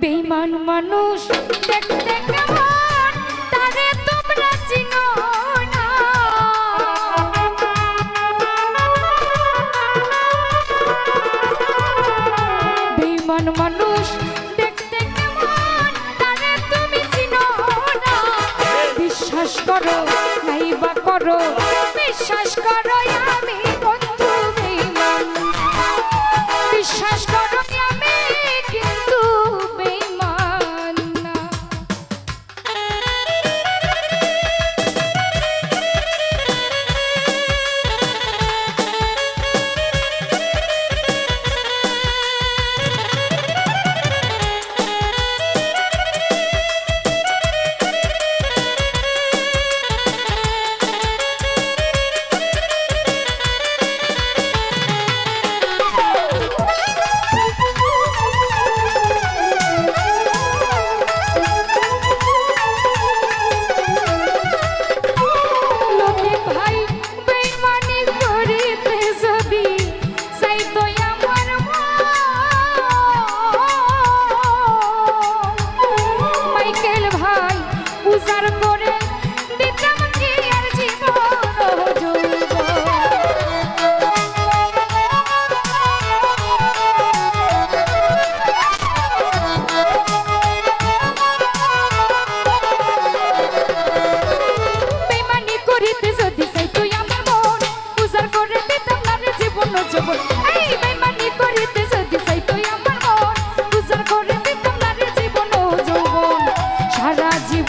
বেইমান মানুষ, দেখতে কেমন? তারে তোমরা চিনো বেইমান মানুষ, দেখতে কেমন? তারে তুমি চিনো না। বিশ্বাস করো, নাইবা করো, বিশ্বাস করো আমি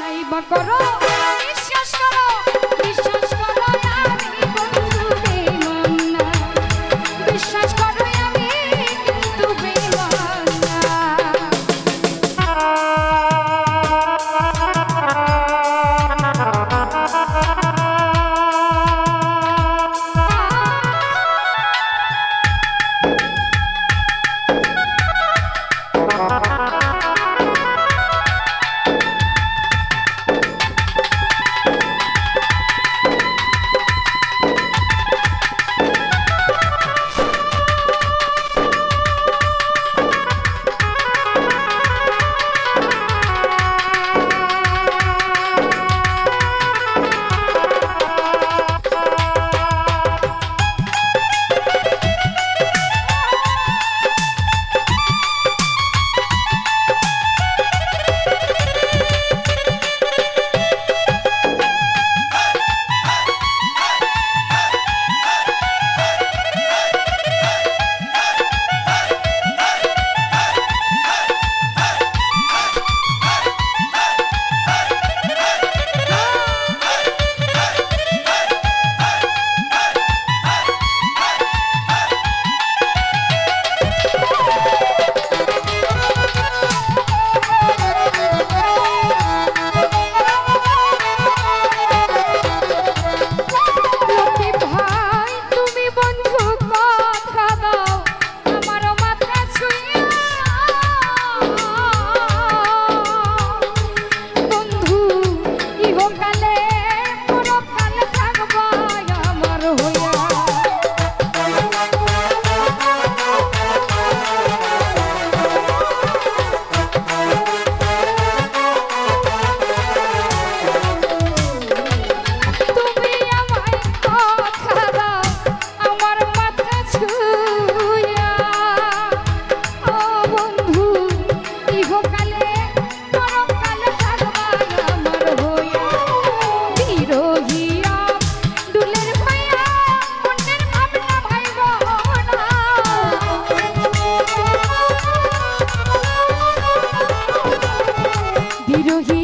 নাই বা করো। বিরোহী